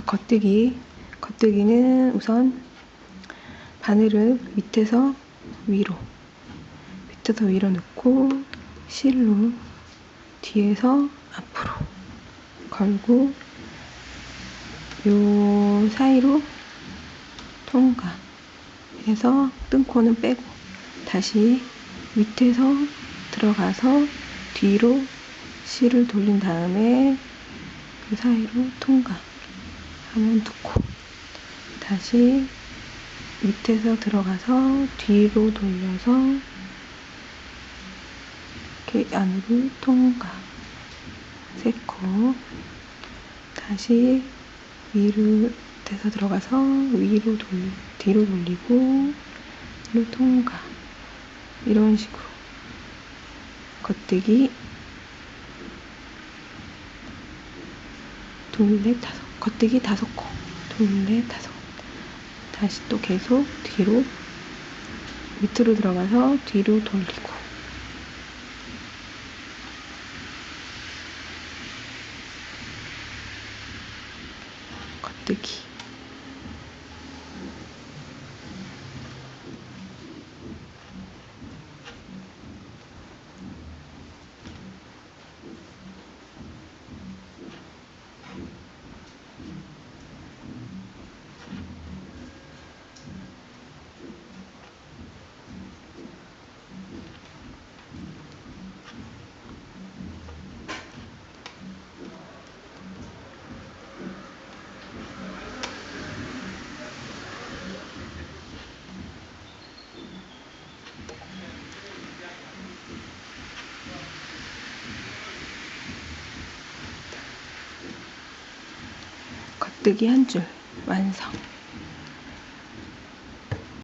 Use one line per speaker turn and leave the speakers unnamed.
자, 겉뜨기. 겉뜨기는 우선 바늘을 밑에서 위로, 밑에서 위로 넣고 실로 뒤에서 앞으로 걸고 요 사이로 통과 해서 뜬코는 빼고 다시 밑에서 들어가서 뒤로 실을 돌린 다음에 그 사이로 통과 두 코. 다시 밑에서 들어가서 뒤로 돌려서 이렇게 안으로 통과. 세 코. 다시 위로 돼서 들어가서 위로 돌, 뒤로 돌리고 뒤로 통과. 이런 식으로. 겉뜨기 둘, 넷, 다섯. 겉뜨기 다섯 코. 둘, 넷, 다섯. 다시 또 계속 뒤로 밑으로 들어가서 뒤로 돌리고. 겉뜨기. 뜨기 한 줄 완성.